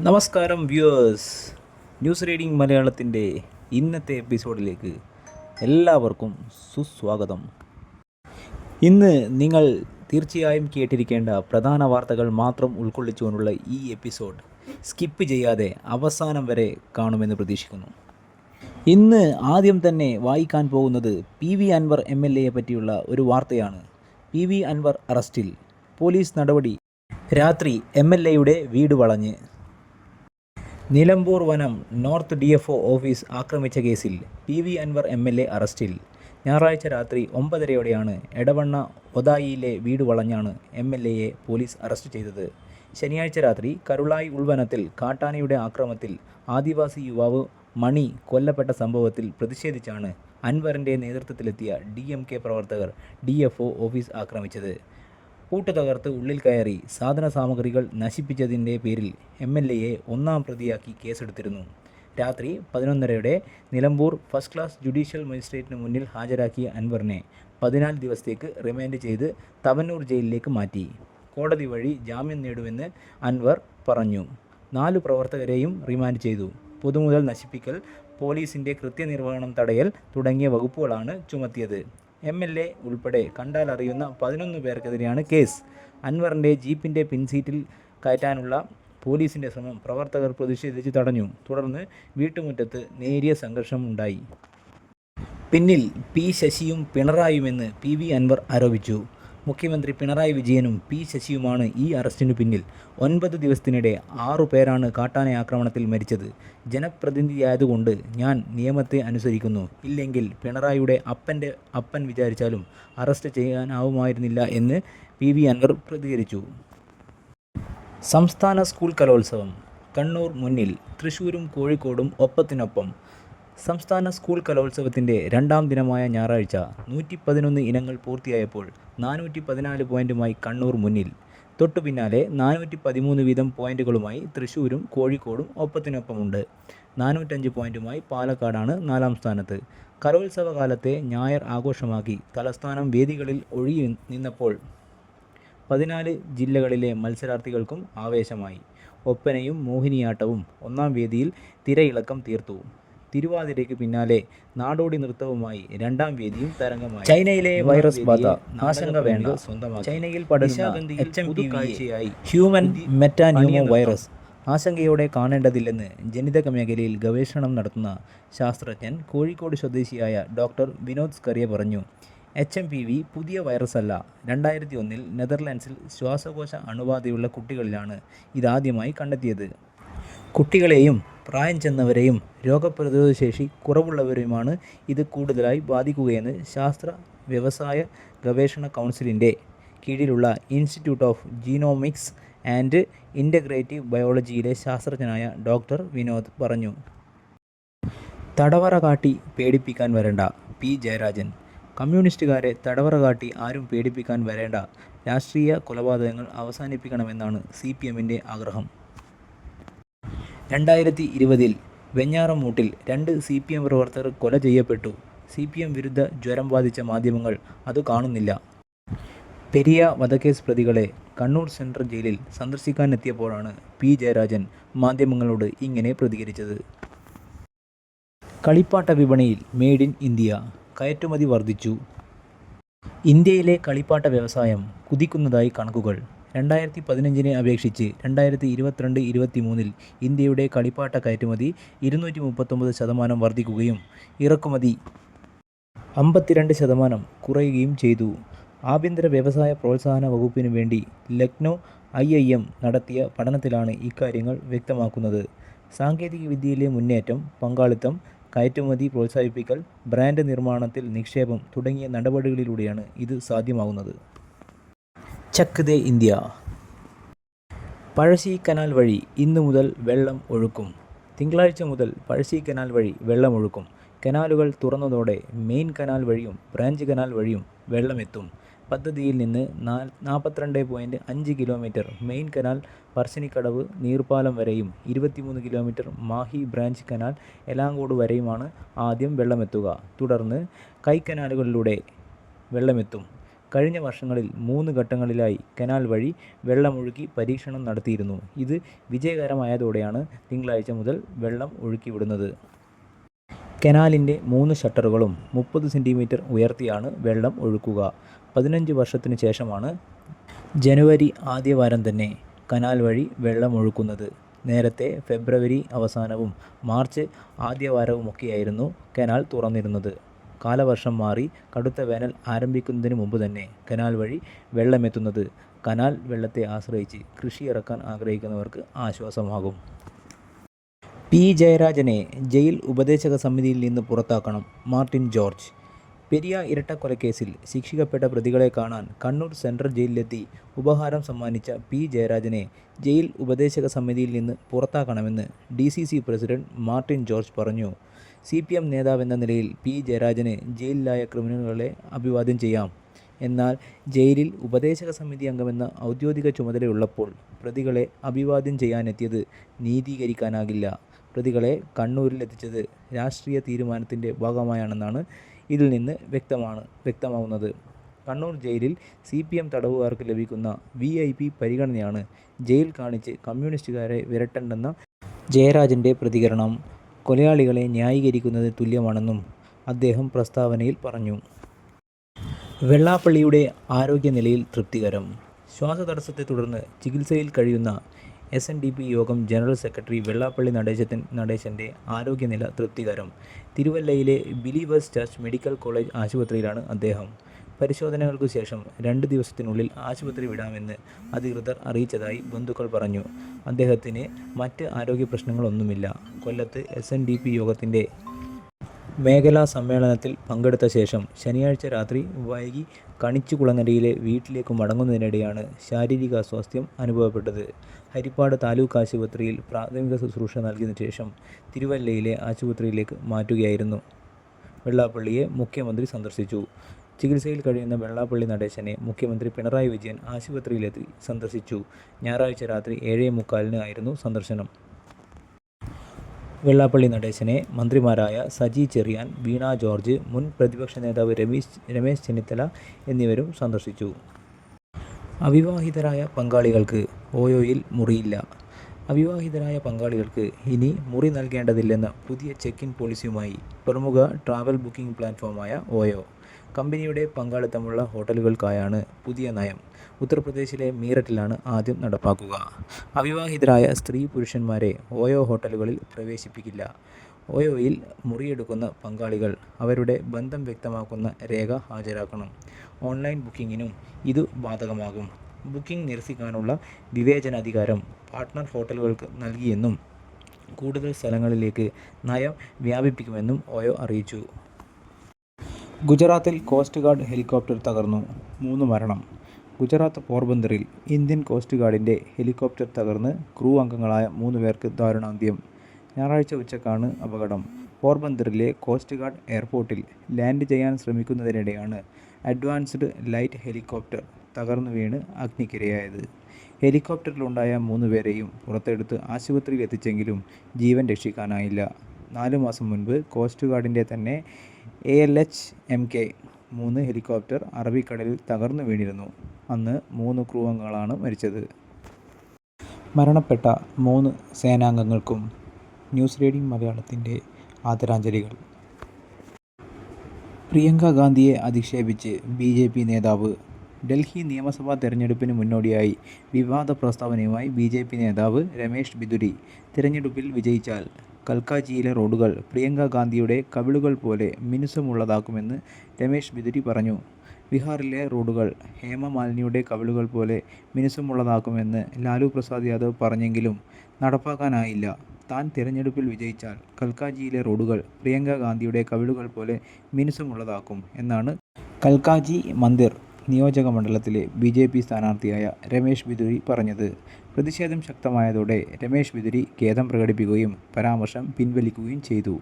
നമസ്കാരം viewers. News reading മലയാളത്തിന്റെ ഇന്നത്തെ എപ്പിസോഡിലേക്ക് എല്ലാവർക്കും സുസ്വാഗതം. ഇന്ന് നിങ്ങൾ തീർച്ചയായും കേട്ടിരിക്കേണ്ട പ്രധാന വാർത്തകൾ മാത്രം ഉൾക്കൊള്ളിച്ചുകൊണ്ടുള്ള ഈ എപ്പിസോഡ് സ്കിപ്പ് ചെയ്യാതെ അവസാനം വരെ കാണുമെന്ന് പ്രതീക്ഷിക്കുന്നു. ഇന്ന് ആദ്യം തന്നെ വായിക്കാൻ പോകുന്നത് P V Anvar M L എയെ പറ്റിയുള്ള ഒരു വാർത്തയാണ്. പി വി അൻവർ അറസ്റ്റിൽ പോലീസ് നടപടി രാത്രി എം എൽ എയുടെ വീട് വളഞ്ഞ് നിലമ്പൂർ വനം north D F O office ആക്രമിച്ച കേസിൽ P V Anvar M L A അറസ്റ്റിൽ. ഞായറാഴ്ച രാത്രി ഒമ്പതരയോടെയാണ് എടവണ്ണ ഒതായിയിലെ വീട് വളഞ്ഞാണ് എം എൽ എയെ പോലീസ് അറസ്റ്റ് ചെയ്തത്. ശനിയാഴ്ച രാത്രി കരുളായി ഉൾവനത്തിൽ കാട്ടാനയുടെ ആക്രമത്തിൽ ആദിവാസി യുവാവ് മണി കൊല്ലപ്പെട്ട സംഭവത്തിൽ പ്രതിഷേധിച്ചാണ് അൻവറിന്റെ നേതൃത്വത്തിലെത്തിയ ഡി എം കെ പ്രവർത്തകർ ഡി എഫ് ഒ ഓഫീസ് ആക്രമിച്ചത്. പൂട്ട് തകർത്ത് ഉള്ളിൽ കയറി സാധന സാമഗ്രികൾ നശിപ്പിച്ചതിന്റെ പേരിൽ എം എൽ എയെ ഒന്നാം പ്രതിയാക്കി കേസെടുത്തിരുന്നു. രാത്രി പതിനൊന്നരയുടെ നിലമ്പൂർ ഫസ്റ്റ് ക്ലാസ് ജുഡീഷ്യൽ മജിസ്ട്രേറ്റിന് മുന്നിൽ ഹാജരാക്കിയ അൻവറിനെ പതിനാല് ദിവസത്തേക്ക് റിമാൻഡ് ചെയ്ത് തവന്നൂർ ജയിലിലേക്ക് മാറ്റി. കോടതി വഴി ജാമ്യം നേടുമെന്ന് അൻവർ പറഞ്ഞു. നാലു പ്രവർത്തകരെയും റിമാൻഡ് ചെയ്തു. പൊതുമുതൽ നശിപ്പിക്കൽ പോലീസിന്റെ കൃത്യനിർവഹണം തടയൽ തുടങ്ങിയ വകുപ്പുകളാണ് ചുമത്തിയത്. എം എൽ എ ഉൾപ്പെടെ കണ്ടാൽ അറിയുന്ന പതിനൊന്ന് പേർക്കെതിരെയാണ് കേസ്. അൻവറിന്റെ ജീപ്പിന്റെ പിൻസീറ്റിൽ കയറ്റാനുള്ള പോലീസിന്റെ ശ്രമം പ്രവർത്തകർ പ്രതിഷേധിച്ച് തടഞ്ഞു. തുടർന്ന് വീട്ടുമുറ്റത്ത് നേരിയ സംഘർഷം ഉണ്ടായി. പിന്നിൽ പി ശശിയും പിണറായുമെന്ന് പി വി അൻവർ ആരോപിച്ചു. മുഖ്യമന്ത്രി പിണറായി വിജയനും പി ശശിയുമാണ് ഈ അറസ്റ്റിനു പിന്നിൽ. ഒൻപത് ദിവസത്തിനിടെ ആറു പേരാണ് കാട്ടാന ആക്രമണത്തിൽ മരിച്ചത്. ജനപ്രതിനിധിയായതുകൊണ്ട് ഞാൻ നിയമത്തെ അനുസരിക്കുന്നു. ഇല്ലെങ്കിൽ പിണറായിയുടെ അപ്പന്റെ അപ്പൻ വിചാരിച്ചാലും അറസ്റ്റ് ചെയ്യാനാവുമായിരുന്നില്ല എന്ന് പി വി അൻവർ പ്രതികരിച്ചു. സംസ്ഥാന സ്കൂൾ കലോത്സവം കണ്ണൂർ മുന്നിൽ തൃശ്ശൂരും കോഴിക്കോടും ഒപ്പത്തിനൊപ്പം സംസ്ഥാന സ്കൂൾ കലോത്സവത്തിന്റെ രണ്ടാം ദിനമായ ഞായറാഴ്ച നൂറ്റി പതിനൊന്ന് ഇനങ്ങൾ പൂർത്തിയായപ്പോൾ നാനൂറ്റി പതിനാല് പോയിന്റുമായി കണ്ണൂർ മുന്നിൽ. തൊട്ടു പിന്നാലെ നാനൂറ്റി പതിമൂന്ന് വീതം പോയിന്റുകളുമായി തൃശ്ശൂരും കോഴിക്കോടും ഒപ്പത്തിനൊപ്പമുണ്ട്. നാനൂറ്റഞ്ച് പോയിന്റുമായി പാലക്കാടാണ് നാലാം സ്ഥാനത്ത്. കലോത്സവ കാലത്തെ ഞായർ ആഘോഷമാക്കി തലസ്ഥാനം വേദികളിൽ ഒഴുകി നിന്നപ്പോൾ പതിനാല് ജില്ലകളിലെ മത്സരാർത്ഥികൾക്കും ആവേശമായി. ഒപ്പനയും മോഹിനിയാട്ടവും ഒന്നാം വേദിയിൽ തിരയിളക്കം തീർത്തു. തിരുവാതിരയ്ക്ക് പിന്നാലെ നാടോടി നൃത്തവുമായി രണ്ടാം വേദിയും തരംഗമായി. ചൈനയിലെ വൈറസ് ബാധ ആശങ്ക വേണ്ട സ്വന്തമായി ചൈനയിൽ പടരുന്ന കാഴ്ചയായി ഹ്യൂമൻ മെറ്റാന്യൂമോ വൈറസ് ആശങ്കയോടെ കാണേണ്ടതില്ലെന്ന് ജനിതക മേഖലയിൽ ഗവേഷണം നടത്തുന്ന ശാസ്ത്രജ്ഞൻ കോഴിക്കോട് സ്വദേശിയായ ഡോക്ടർ വിനോദ് സ്കറിയ പറഞ്ഞു എച്ച് എം പി വി പുതിയ വൈറസല്ല. രണ്ടായിരത്തി ഒന്നിൽ നെതർലാൻഡ്സിൽ ശ്വാസകോശ അണുബാധയുള്ള കുട്ടികളിലാണ് ഇതാദ്യമായി കണ്ടെത്തിയത്. കുട്ടികളെയും പ്രായം ചെന്നവരെയും രോഗപ്രതിരോധ ശേഷി കുറവുള്ളവരെയുമാണ് ഇത് കൂടുതലായി ബാധിക്കുകയെന്ന് ശാസ്ത്ര വ്യവസായ ഗവേഷണ കൗൺസിലിന്റെ കീഴിലുള്ള institute of genomics and integrative ബയോളജിയിലെ ശാസ്ത്രജ്ഞനായ ഡോക്ടർ വിനോദ് പറഞ്ഞു. തടവറ കാട്ടി പേടിപ്പിക്കാൻ വരേണ്ട പി. ജയരാജൻ. കമ്മ്യൂണിസ്റ്റുകാരെ തടവറ കാട്ടി ആരും പേടിപ്പിക്കാൻ വരേണ്ട. രാഷ്ട്രീയ കൊലപാതകങ്ങൾ അവസാനിപ്പിക്കണമെന്നാണ് സി. പി. എമ്മിന്റെ ആഗ്രഹം. രണ്ടായിരത്തി ഇരുപതിൽ വെഞ്ഞാറമൂട്ടിൽ രണ്ട് സി പി എം പ്രവർത്തകർ കൊല ചെയ്യപ്പെട്ടു. സി പി എം വിരുദ്ധ ജ്വരം ബാധിച്ച മാധ്യമങ്ങൾ അത് കാണുന്നില്ല. പെരിയ വധക്കേസ് പ്രതികളെ കണ്ണൂർ സെൻട്രൽ ജയിലിൽ സന്ദർശിക്കാനെത്തിയപ്പോഴാണ് പി ജയരാജൻ മാധ്യമങ്ങളോട് ഇങ്ങനെ പ്രതികരിച്ചത്. കളിപ്പാട്ട വിപണിയിൽ മെയ്ഡ് ഇൻ ഇന്ത്യ കയറ്റുമതി വർദ്ധിച്ചു. ഇന്ത്യയിലെ കളിപ്പാട്ട വ്യവസായം കുതിക്കുന്നതായി കണക്കുകൾ. രണ്ടായിരത്തി പതിനഞ്ചിനെ അപേക്ഷിച്ച് രണ്ടായിരത്തി ഇരുപത്തിരണ്ട് ഇരുപത്തി മൂന്നിൽ ഇന്ത്യയുടെ കളിപ്പാട്ട കയറ്റുമതി ഇരുന്നൂറ്റി മുപ്പത്തൊമ്പത് ശതമാനം വർദ്ധിക്കുകയും ഇറക്കുമതി അമ്പത്തിരണ്ട് ശതമാനം കുറയുകയും ചെയ്തു. ആഭ്യന്തര വ്യവസായ പ്രോത്സാഹന വകുപ്പിനു വേണ്ടി ലക്നോ ഐ ഐ എം നടത്തിയ പഠനത്തിലാണ് ഇക്കാര്യങ്ങൾ വ്യക്തമാക്കുന്നത്. സാങ്കേതികവിദ്യയിലെ മുന്നേറ്റം പങ്കാളിത്തം കയറ്റുമതി പ്രോത്സാഹിപ്പിക്കൽ ബ്രാൻഡ് നിർമ്മാണത്തിൽ നിക്ഷേപം തുടങ്ങിയ നടപടികളിലൂടെയാണ് ഇത് സാധ്യമാകുന്നത്. ചക്ക് ദേ ഇന്ത്യ. പഴശ്ശി കനാൽ വഴി ഇന്നു മുതൽ വെള്ളം ഒഴുക്കും. തിങ്കളാഴ്ച മുതൽ പഴശ്ശി കനാൽ വഴി വെള്ളം ഒഴുക്കും. കനാലുകൾ തുറന്നതോടെ മെയിൻ കനാൽ വഴിയും ബ്രാഞ്ച് കനാൽ വഴിയും വെള്ളമെത്തും. പദ്ധതിയിൽ നിന്ന് നാ നാൽപ്പത്തിരണ്ട് പോയിന്റ് അഞ്ച് കിലോമീറ്റർ മെയിൻ കനാൽ പറശ്ശിനിക്കടവ് നീർപ്പാലം വരെയും ഇരുപത്തിമൂന്ന് kilometre Mahe branch canal Elankode വരെയുമാണ് ആദ്യം വെള്ളമെത്തുക. തുടർന്ന് കൈക്കനാലുകളിലൂടെ വെള്ളമെത്തും. കഴിഞ്ഞ വർഷങ്ങളിൽ മൂന്ന് ഘട്ടങ്ങളിലായി കനാൽ വഴി വെള്ളമൊഴുക്കി പരീക്ഷണം നടത്തിയിരുന്നു. ഇത് വിജയകരമായതോടെയാണ് തിങ്കളാഴ്ച മുതൽ വെള്ളം ഒഴുക്കിവിടുന്നത്. കനാലിന്റെ മൂന്ന് ഷട്ടറുകളും മുപ്പത് സെന്റിമീറ്റർ ഉയർത്തിയാണ് വെള്ളം ഒഴുക്കുക. പതിനഞ്ച് വർഷത്തിനു ശേഷമാണ് ജനുവരി ആദ്യവാരം തന്നെ കനാൽ വഴി വെള്ളമൊഴുക്കുന്നത് നേരത്തെ ഫെബ്രുവരി അവസാനവും മാർച്ച് ആദ്യവാരവുമൊക്കെയായിരുന്നു കനാൽ തുറന്നിരുന്നത്. കാലവർഷം മാറി കടുത്ത വേനൽ ആരംഭിക്കുന്നതിന് മുമ്പ് തന്നെ കനാൽ വഴി വെള്ളമെത്തുന്നത്. കനാൽ വെള്ളത്തെ ആശ്രയിച്ച് കൃഷി ഇറക്കാൻ ആഗ്രഹിക്കുന്നവർക്ക് ആശ്വാസമാകും. പി. ജയരാജനെ ജയിൽ ഉപദേശക സമിതിയിൽ നിന്ന് പുറത്താക്കണം മാർട്ടിൻ ജോർജ്. പെരിയ ഇരട്ടക്കൊലക്കേസിൽ ശിക്ഷിക്കപ്പെട്ട പ്രതികളെ കാണാൻ കണ്ണൂർ സെൻട്രൽ ജയിലിലെത്തി ഉപഹാരം സമ്മാനിച്ച പി ജയരാജനെ ജയിൽ ഉപദേശക സമിതിയിൽ നിന്ന് പുറത്താക്കണമെന്ന് D C C president Martin George പറഞ്ഞു. സി പി എം നേതാവെന്ന നിലയിൽ പി ജയരാജന് ജയിലിലായ ക്രിമിനലുകളെ അഭിവാദ്യം ചെയ്യാം. എന്നാൽ ജയിലിൽ ഉപദേശക സമിതി അംഗമെന്ന ഔദ്യോഗിക ചുമതലയുള്ളപ്പോൾ പ്രതികളെ അഭിവാദ്യം ചെയ്യാനെത്തിയത് നീതീകരിക്കാനാകില്ല. പ്രതികളെ കണ്ണൂരിലെത്തിച്ചത് രാഷ്ട്രീയ തീരുമാനത്തിന്റെ ഭാഗമായാണെന്നാണ് ഇതിൽ നിന്ന് വ്യക്തമാണ് വ്യക്തമാവുന്നത്. കണ്ണൂർ ജയിലിൽ സി പി എം തടവുകാർക്ക് ലഭിക്കുന്ന വി ഐ പി പരിഗണനയാണ് ജയിൽ കാണിച്ച് കമ്മ്യൂണിസ്റ്റുകാരെ വിരട്ടണ്ടെന്ന ജയരാജന്റെ പ്രതികരണം. കൊലയാളികളെ ന്യായീകരിക്കുന്നത് തുല്യമാണെന്നും അദ്ദേഹം പ്രസ്താവനയിൽ പറഞ്ഞു. വെള്ളാപ്പള്ളിയുടെ ആരോഗ്യനിലയിൽ തൃപ്തികരം. ശ്വാസതടസ്സത്തെ തുടർന്ന് ചികിത്സയിൽ കഴിയുന്ന S N D P Yogam general secretary Vellappally Natesan നടേശന്റെ ആരോഗ്യനില തൃപ്തികരം. തിരുവല്ലയിലെ ബിലീവേഴ്സ് ചർച്ച് മെഡിക്കൽ കോളേജ് ആശുപത്രിയിലാണ് അദ്ദേഹം. പരിശോധനകൾക്കു ശേഷം രണ്ട് ദിവസത്തിനുള്ളിൽ ആശുപത്രി വിടാമെന്ന് അധികൃതർ അറിയിച്ചതായി ബന്ധുക്കൾ പറഞ്ഞു. അദ്ദേഹത്തിന് മറ്റ് ആരോഗ്യ പ്രശ്നങ്ങളൊന്നുമില്ല കൊല്ലത്ത് എസ് എൻ ഡി പി യോഗത്തിന്റെ മേഖലാ സമ്മേളനത്തിൽ പങ്കെടുത്ത ശേഷം ശനിയാഴ്ച രാത്രി വൈകി കണിച്ചുകുളങ്ങരയിലെ വീട്ടിലേക്ക് മടങ്ങുന്നതിനിടെയാണ് ശാരീരിക അസ്വാസ്ഥ്യം അനുഭവപ്പെട്ടത്. ഹരിപ്പാട് താലൂക്ക് ആശുപത്രിയിൽ പ്രാഥമിക ശുശ്രൂഷ നൽകിയതിനു ശേഷം തിരുവല്ലയിലെ ആശുപത്രിയിലേക്ക് മാറ്റുകയായിരുന്നു. വെള്ളാപ്പള്ളിയെ മുഖ്യമന്ത്രി സന്ദർശിച്ചു. ചികിത്സയിൽ കഴിയുന്ന വെള്ളാപ്പള്ളി നടേശനെ മുഖ്യമന്ത്രി പിണറായി വിജയൻ ആശുപത്രിയിലെത്തി സന്ദർശിച്ചു. ഞായറാഴ്ച രാത്രി ഏഴേ മുക്കാലിന് ആയിരുന്നു സന്ദർശനം. വെള്ളാപ്പള്ളി നടേശനെ മന്ത്രിമാരായ സജി ചെറിയാൻ വീണ ജോർജ് മുൻ പ്രതിപക്ഷ നേതാവ് രമേശ് രമേശ് ചെന്നിത്തല എന്നിവരും സന്ദർശിച്ചു. അവിവാഹിതരായ പങ്കാളികൾക്ക് ഓയോയിൽ മുറിയില്ല. അവിവാഹിതരായ പങ്കാളികൾക്ക് ഇനി മുറി നൽകേണ്ടതില്ലെന്ന പുതിയ ചെക്ക് ഇൻ പോളിസിയുമായി പ്രമുഖ ട്രാവൽ ബുക്കിംഗ് പ്ലാറ്റ്ഫോമായ ഓയോ. കമ്പനിയുടെ പങ്കാളിത്തമുള്ള ഹോട്ടലുകൾക്കായാണ് പുതിയ നയം. ഉത്തർപ്രദേശിലെ മീററ്റിലാണ് ആദ്യം നടപ്പാക്കുക. അവിവാഹിതരായ സ്ത്രീ പുരുഷന്മാരെ ഓയോ ഹോട്ടലുകളിൽ പ്രവേശിപ്പിക്കില്ല. ഓയോയിൽ മുറിയെടുക്കുന്ന പങ്കാളികൾ അവരുടെ ബന്ധം വ്യക്തമാക്കുന്ന രേഖ ഹാജരാക്കണം. ഓൺലൈൻ ബുക്കിങ്ങിനും ഇത് ബാധകമാകും. ബുക്കിംഗ് നിരസിക്കാനുള്ള വിവേചനാധികാരം പാർട്ട്ണർ ഹോട്ടലുകൾക്ക് നൽകിയെന്നും കൂടുതൽ സ്ഥലങ്ങളിലേക്ക് നയം വ്യാപിപ്പിക്കുമെന്നും ഓയോ അറിയിച്ചു. ഗുജറാത്തിൽ കോസ്റ്റ് ഗാർഡ് ഹെലികോപ്റ്റർ തകർന്നു. മൂന്ന് മരണം. ഗുജറാത്ത് പോർബന്ദറിൽ ഇന്ത്യൻ കോസ്റ്റ് ഗാർഡിന്റെ ഹെലികോപ്റ്റർ തകർന്ന് ക്രൂ അംഗങ്ങളായ മൂന്ന് പേർക്ക് ദാരുണാന്ത്യം. ഞായറാഴ്ച ഉച്ചക്കാണ് അപകടം. പോർബന്ദറിലെ കോസ്റ്റ് ഗാർഡ് എയർപോർട്ടിൽ ലാൻഡ് ചെയ്യാൻ ശ്രമിക്കുന്നതിനിടെയാണ് അഡ്വാൻസ്ഡ് ലൈറ്റ് ഹെലികോപ്റ്റർ തകർന്നു വീണ് അഗ്നിക്കിരയായത്. ഹെലികോപ്റ്ററിലുണ്ടായ മൂന്ന് പേരെയും പുറത്തെടുത്ത് ആശുപത്രിയിൽ എത്തിച്ചെങ്കിലും ജീവൻ രക്ഷിക്കാനായില്ല. നാലു മാസം മുൻപ് കോസ്റ്റ് ഗാർഡിന്റെ തന്നെ A L H M K മൂന്ന് ഹെലികോപ്റ്റർ അറബിക്കടലിൽ തകർന്നു വീണിരുന്നു. അന്ന് മൂന്ന് ക്രൂ അംഗങ്ങളാണ് മരിച്ചത്. മരണപ്പെട്ട മൂന്ന് സേനാംഗങ്ങൾക്കും ന്യൂസ് റീഡിംഗ് മലയാളത്തിന്റെ ആദരാഞ്ജലികൾ. പ്രിയങ്ക ഗാന്ധിയെ അധിക്ഷേപിച്ച് ബി ജെ പി നേതാവ്. ഡൽഹി നിയമസഭാ തെരഞ്ഞെടുപ്പിന് മുന്നോടിയായി വിവാദ പ്രസ്താവനയുമായി ബി ജെ പി നേതാവ് രമേശ് ബിദുരി തിരഞ്ഞെടുപ്പിൽ വിജയിച്ചാൽ കൽക്കാജിയിലെ റോഡുകൾ പ്രിയങ്ക ഗാന്ധിയുടെ കവിളുകൾ പോലെ മിനുസമുള്ളതാക്കുമെന്ന് രമേശ് ബിദുരി പറഞ്ഞു. ബീഹാറിലെ റോഡുകൾ ഹേമമാലിനിയുടെ കവിളുകൾ പോലെ മിനുസമുള്ളതാക്കുമെന്ന് ലാലു പ്രസാദ് യാദവ് പറഞ്ഞെങ്കിലും നടപ്പാക്കാനായില്ല. താൻ തിരഞ്ഞെടുപ്പിൽ വിജയിച്ചാൽ കൽക്കാജിയിലെ റോഡുകൾ പ്രിയങ്ക ഗാന്ധിയുടെ കവിളുകൾ പോലെ മിനുസമുള്ളതാക്കും എന്നാണ് കൽക്കാജി മന്ദിർ നിയോജക മണ്ഡലത്തിലെ ബി ജെ പി സ്ഥാനാർത്ഥിയായ രമേശ് ബിദുരി പറഞ്ഞത്. പ്രതിഷേധം ശക്തമായതോടെ രമേശ് ബിദുരി ഖേദം പ്രകടിപ്പിക്കുകയും പരാമർശം പിൻവലിക്കുകയും ചെയ്തു.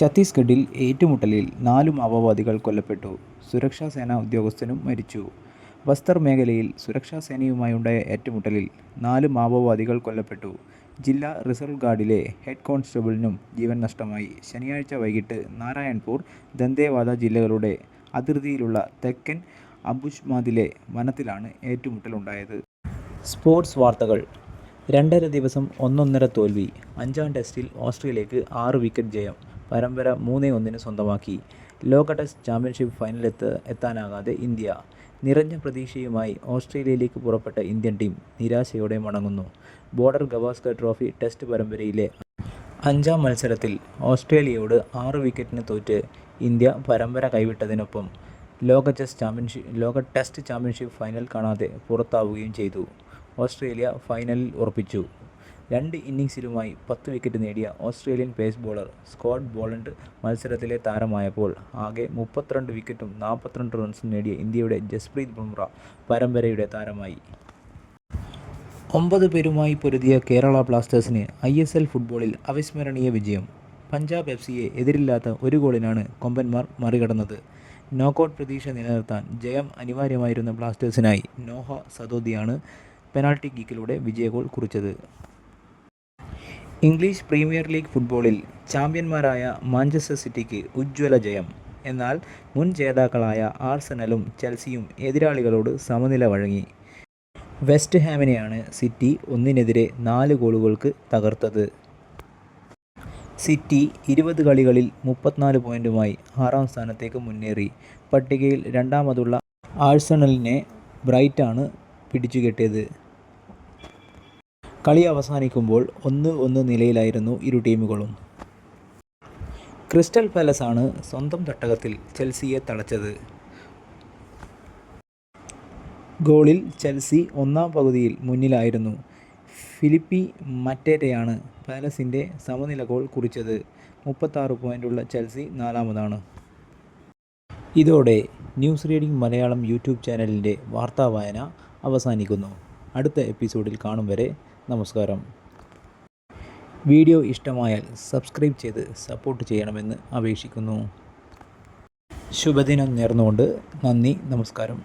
ഛത്തീസ്ഗഡിൽ ഏറ്റുമുട്ടലിൽ നാലു മാവോവാദികൾ കൊല്ലപ്പെട്ടു. സുരക്ഷാ സേനാ ഉദ്യോഗസ്ഥനും മരിച്ചു. ബസ്തർ മേഖലയിൽ സുരക്ഷാ സേനയുമായുണ്ടായ ഏറ്റുമുട്ടലിൽ നാല് മാവോവാദികൾ കൊല്ലപ്പെട്ടു. ജില്ലാ റിസർവ് ഗാർഡിലെ ഹെഡ് കോൺസ്റ്റബിളിനും ജീവൻ നഷ്ടമായി. ശനിയാഴ്ച വൈകിട്ട് നാരായൺപൂർ ദന്തേവാദ ജില്ലകളുടെ അതിർത്തിയിലുള്ള തെക്കൻ അബുഷ്മാദിലെ വനത്തിലാണ് ഏറ്റുമുട്ടലുണ്ടായത്. സ്പോർട്സ് വാർത്തകൾ. രണ്ടര ദിവസം ഒന്നൊന്നര തോൽവി. അഞ്ചാം ടെസ്റ്റിൽ ഓസ്ട്രേലിയക്ക് ആറ് വിക്കറ്റ് ജയം. പരമ്പര മൂന്നേ ഒന്നിന് സ്വന്തമാക്കി. ലോക ടെസ്റ്റ് ചാമ്പ്യൻഷിപ്പ് ഫൈനലെത്ത് എത്താനാകാതെ ഇന്ത്യ. നിറഞ്ഞ പ്രതീക്ഷയുമായി ഓസ്ട്രേലിയയിലേക്ക് പുറപ്പെട്ട ഇന്ത്യൻ ടീം നിരാശയോടെ മടങ്ങുന്നു. ബോർഡർ ഗവാസ്കർ ട്രോഫി ടെസ്റ്റ് പരമ്പരയിലെ അഞ്ചാം മത്സരത്തിൽ ഓസ്ട്രേലിയയോട് ആറ് വിക്കറ്റിന് തോറ്റ് ഇന്ത്യ പരമ്പര കൈവിട്ടതിനൊപ്പം ലോക ചെസ് ചാമ്പ്യൻഷിപ്പ് ലോക ടെസ്റ്റ് ചാമ്പ്യൻഷിപ്പ് ഫൈനൽ കാണാതെ പുറത്താവുകയും ചെയ്തു. ഓസ്ട്രേലിയ ഫൈനലിൽ ഉറപ്പിച്ചു. രണ്ട് ഇന്നിങ്സിലുമായി പത്ത് വിക്കറ്റ് നേടിയ Australian pace bowler Scott Boland മത്സരത്തിലെ താരമായപ്പോൾ ആകെ മുപ്പത്തിരണ്ട് വിക്കറ്റും നാൽപ്പത്തിരണ്ട് റൺസും നേടിയ ഇന്ത്യയുടെ ജസ്പ്രീത് ബുംറ പരമ്പരയുടെ താരമായി. ഒമ്പത് പേരുമായി പൊരുതിയ കേരള ബ്ലാസ്റ്റേഴ്സിന് ഐ എസ് എൽ ഫുട്ബോളിൽ അവിസ്മരണീയ വിജയം. പഞ്ചാബ് എഫ് സിയെ എതിരില്ലാത്ത ഒരു ഗോളിനാണ് കൊമ്പന്മാർ മറികടന്നത്. നോക്കൌട്ട് പ്രതീക്ഷ നിലനിർത്താൻ ജയം അനിവാര്യമായിരുന്ന ബ്ലാസ്റ്റേഴ്സിനായി നോഹ സദോദിയാണ് പെനാൾട്ടി കിക്കിലൂടെ വിജയഗോൾ കുറിച്ചത്. ഇംഗ്ലീഷ് പ്രീമിയർ ലീഗ് ഫുട്ബോളിൽ ചാമ്പ്യന്മാരായ മാഞ്ചസ്റ്റർ സിറ്റിക്ക് ഉജ്ജ്വല ജയം. എന്നാൽ മുൻ ജേതാക്കളായ ആർസനലും ചെൽസിയും എതിരാളികളോട് സമനില വഴങ്ങി. വെസ്റ്റ് ഹാമിനെയാണ് സിറ്റി ഒന്നിനെതിരെ നാല് ഗോളുകൾക്ക് തകർത്തത്. സിറ്റി ഇരുപത് കളികളിൽ മുപ്പത്തിനാല് പോയിന്റുമായി ആറാം സ്ഥാനത്തേക്ക് മുന്നേറി. പട്ടികയിൽ രണ്ടാമതുള്ള ആഴ്സണലിനെ ബ്രൈറ്റാണ് പിടിച്ചുകെട്ടിയത്. കളി അവസാനിക്കുമ്പോൾ ഒന്ന് ഒന്ന് നിലയിലായിരുന്നു ഇരു ടീമുകളും. ക്രിസ്റ്റൽ പാലസാണ് സ്വന്തം തട്ടകത്തിൽ ചെൽസിയെ തളച്ചത്. ഗോളിൽ ചെൽസി ഒന്നാം പകുതിയിൽ മുന്നിലായിരുന്നു. ഫിലിപ്പി മറ്റേറ്റയാണ് പാലസിന്റെ സമനില ഗോൾ കുറിച്ചത്. മുപ്പത്താറ് പോയിന്റുള്ള ചെൽസി നാലാമതാണ്. ഇതോടെ ന്യൂസ് റീഡിംഗ് മലയാളം യൂട്യൂബ് ചാനലിന്റെ വാർത്താ വായന അവസാനിക്കുന്നു. അടുത്ത എപ്പിസോഡിൽ കാണും വരെ നമസ്കാരം. വീഡിയോ ഇഷ്ടമായാൽ സബ്സ്ക്രൈബ് ചെയ്ത് സപ്പോർട്ട് ചെയ്യണമെന്ന് അപേക്ഷിക്കുന്നു. ശുഭദിനം നേർന്നുകൊണ്ട് നന്ദി നമസ്കാരം.